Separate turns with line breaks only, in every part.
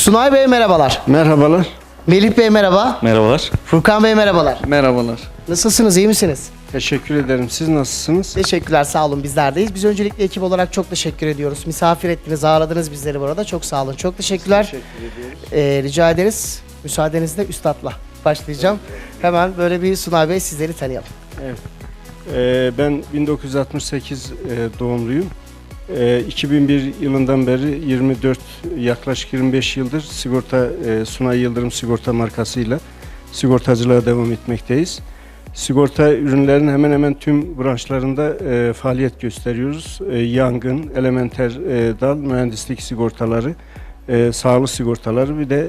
Sunay Bey merhabalar.
Merhabalar.
Melih Bey merhaba.
Merhabalar.
Furkan Bey merhabalar.
Merhabalar.
Nasılsınız, iyi misiniz?
Teşekkür ederim. Siz nasılsınız?
Teşekkürler, sağ olun bizlerdeyiz. Biz öncelikle ekip olarak çok teşekkür ediyoruz. Misafir ettiniz, ağırladınız bizleri burada. Çok sağ olun, çok teşekkürler. Ee, rica ederiz. Müsaadenizle üstadla başlayacağım. Hemen böyle bir Sunay Bey sizleri tanıyalım.
Ee, ben 1968 e, doğumluyum. Ee, 2001 yılından beri 24 yaklaşık 25 yıldır sigorta e, Sunay Yıldırım sigorta markasıyla sigortacılığa devam etmekteyiz. Sigorta ürünlerin hemen hemen tüm branşlarında e, faaliyet gösteriyoruz. E, yangın, elementer e, dal, mühendislik sigortaları, sağlık sigortaları bir de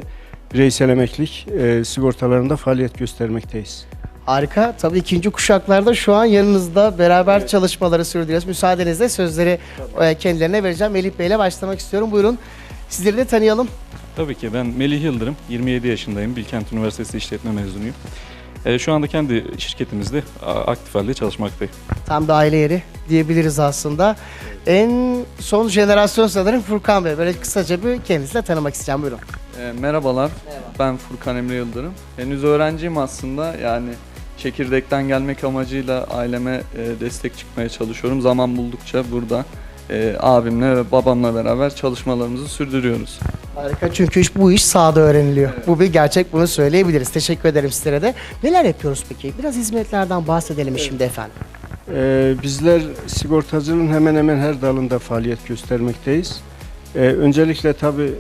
bireysel emeklilik sigortalarında faaliyet göstermekteyiz.
Harika. Tabii ikinci kuşaklarda şu an yanınızda beraber çalışmaları sürdürüyoruz. Müsaadenizle sözleri e, kendilerine vereceğim. Melih Bey ile başlamak istiyorum. Buyurun. Sizleri de tanıyalım.
Tabii ki ben Melih Yıldırım, 27 yaşındayım. Bilkent Üniversitesi İşletme mezunuyum. Ee, şu anda kendi şirketimizde aktif halde çalışmaktayım.
Tam bir aile yeri diyebiliriz aslında. En son jenerasyon sanırım Furkan Bey. Böyle kısaca bir kendinizi de tanımak isteyeceğim. Buyurun.
Ee, merhabalar. Ben Furkan Emre Yıldırım. Henüz öğrenciyim aslında. Yani çekirdekten gelmek amacıyla aileme e, destek çıkmaya çalışıyorum. Zaman buldukça burada e, abimle ve babamla beraber çalışmalarımızı sürdürüyoruz.
Harika çünkü iş, bu iş sahada öğreniliyor. Bu bir gerçek bunu söyleyebiliriz. Teşekkür ederim sizlere de. Neler yapıyoruz peki? Biraz hizmetlerden bahsedelim şimdi efendim.
Ee, bizler sigortacılığın hemen hemen her dalında faaliyet göstermekteyiz. Ee, öncelikle tabi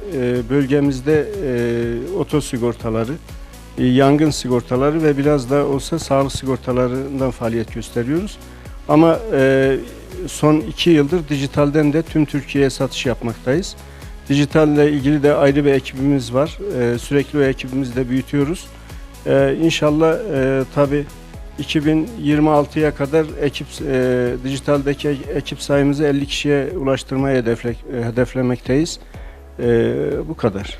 bölgemizde e, oto sigortaları, e, yangın sigortaları ve biraz da olsa sağlık sigortalarından faaliyet gösteriyoruz. Ama e, son iki yıldır dijitalden de tüm Türkiye'ye satış yapmaktayız. Dijitalle ilgili de ayrı bir ekibimiz var. E, sürekli o ekibimizi de büyütüyoruz. E, inşallah e, tabi 2026'ya kadar ekip e, dijitaldeki ekip sayımızı 50 kişiye ulaştırmayı hedefle, e, hedeflemekteyiz. E, bu kadar.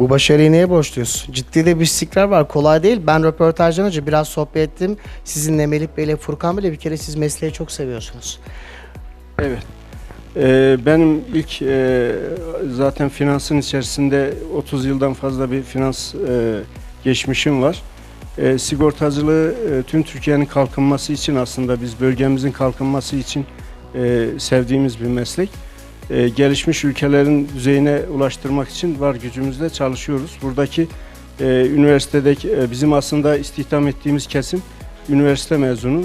Bu başarıyı neye borçluyuz? Ciddi de bir istikrar var. Kolay değil. Ben röportajdan önce biraz sohbet ettim. Sizinle Melih Bey ile Furkan Bey ile bir kere siz mesleği çok seviyorsunuz.
Evet. E, benim ilk e, zaten finansın içerisinde 30 yıldan fazla bir finans e, geçmişim var. E, sigortacılığı e, tüm Türkiye'nin kalkınması için aslında biz bölgemizin kalkınması için e, sevdiğimiz bir meslek. E, gelişmiş ülkelerin düzeyine ulaştırmak için var gücümüzle çalışıyoruz. Buradaki e, üniversitedeki e, bizim aslında istihdam ettiğimiz kesim üniversite mezunu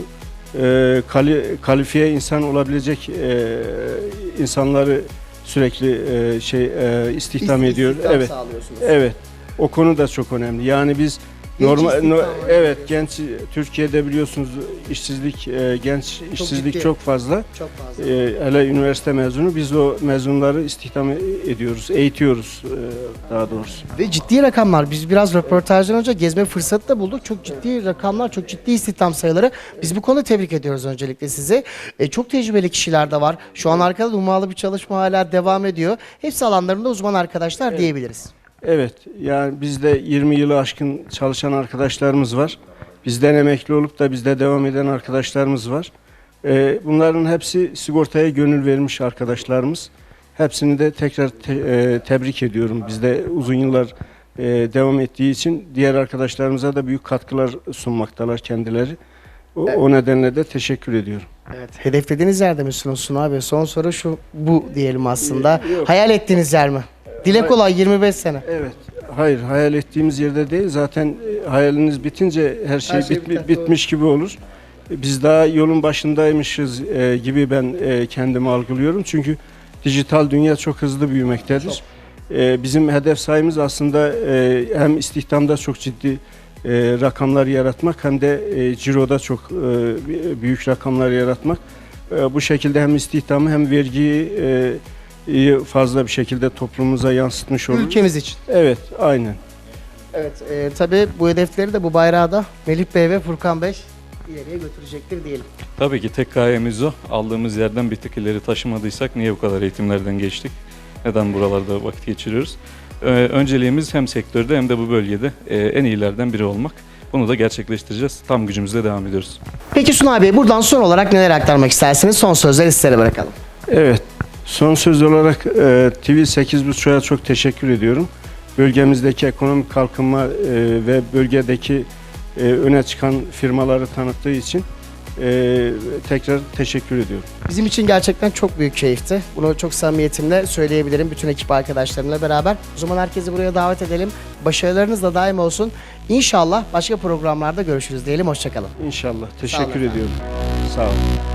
e, kali, kalifiye insan olabilecek e, insanları sürekli e, şey e, istihdam ediyor. Evet. Evet. O konu da çok önemli. Yani biz normal no- evet genç Türkiye'de biliyorsunuz işsizlik e, genç işsizlik
ciddi.
çok fazla.
Çok fazla.
E, hele üniversite mezunu biz o mezunları istihdam ediyoruz, eğitiyoruz e, daha doğrusu.
Ve ciddi rakamlar. Biz biraz röportajdan önce gezme fırsatı da bulduk. Çok ciddi rakamlar, çok ciddi istihdam sayıları. Biz bu konuda tebrik ediyoruz öncelikle sizi. E, çok tecrübeli kişiler de var. Şu an arkada da ummalı bir çalışma hala devam ediyor. Hepsi alanlarında uzman arkadaşlar diyebiliriz.
Evet, yani bizde 20 yılı aşkın çalışan arkadaşlarımız var. Bizden emekli olup da bizde devam eden arkadaşlarımız var. Ee, bunların hepsi sigortaya gönül vermiş arkadaşlarımız. Hepsini de tekrar te- e, tebrik ediyorum. Bizde uzun yıllar e, devam ettiği için diğer arkadaşlarımıza da büyük katkılar sunmaktalar kendileri. O, o nedenle de teşekkür ediyorum.
Evet. Hedeflediğiniz yerde misiniz Sunay Bey? Son soru şu, bu diyelim aslında.
Ee, yok.
Hayal ettiğiniz yer mi? Dile kolay 25 sene.
Evet. Hayır, hayal ettiğimiz yerde değil. Zaten e, hayaliniz bitince her şey,
şey
bitmi-
biter,
bitmiş gibi olur. E, Biz daha yolun başındaymışız e, gibi ben e, kendimi algılıyorum. Çünkü dijital dünya çok hızlı büyümektedir. E, bizim hedef sayımız aslında e, hem istihdamda çok ciddi e, rakamlar yaratmak hem de e, ciroda çok e, büyük rakamlar yaratmak. E, bu şekilde hem istihdamı hem vergiyi e, iyi fazla bir şekilde toplumumuza yansıtmış oluruz.
Ülkemiz için.
Evet, aynen.
Evet. E, tabii bu hedefleri de bu bayrağı da Melih Bey ve Furkan Bey ileriye götürecektir diyelim.
Tabii ki tek gayemiz o. Aldığımız yerden bir tık ileri taşımadıysak niye bu kadar eğitimlerden geçtik? Neden buralarda vakit geçiriyoruz? Ee, önceliğimiz hem sektörde hem de bu bölgede e, en iyilerden biri olmak. Bunu da gerçekleştireceğiz. Tam gücümüzle devam ediyoruz.
Peki Sunay Bey buradan son olarak neler aktarmak istersiniz? Son sözleri sizlere bırakalım.
Evet, son söz olarak e, TV 8.5'a çok teşekkür ediyorum. bölgemizdeki ekonomik kalkınma e, ve bölgedeki e, öne çıkan firmaları tanıttığı için e, tekrar teşekkür ediyorum.
Bizim için gerçekten çok büyük keyifti. Bunu çok samimiyetimle söyleyebilirim bütün ekip arkadaşlarımla beraber. O zaman herkesi buraya davet edelim. Başarılarınız da daim olsun. İnşallah başka programlarda görüşürüz diyelim. Hoşçakalın.
İnşallah. Teşekkür ediyorum. Sağ olun.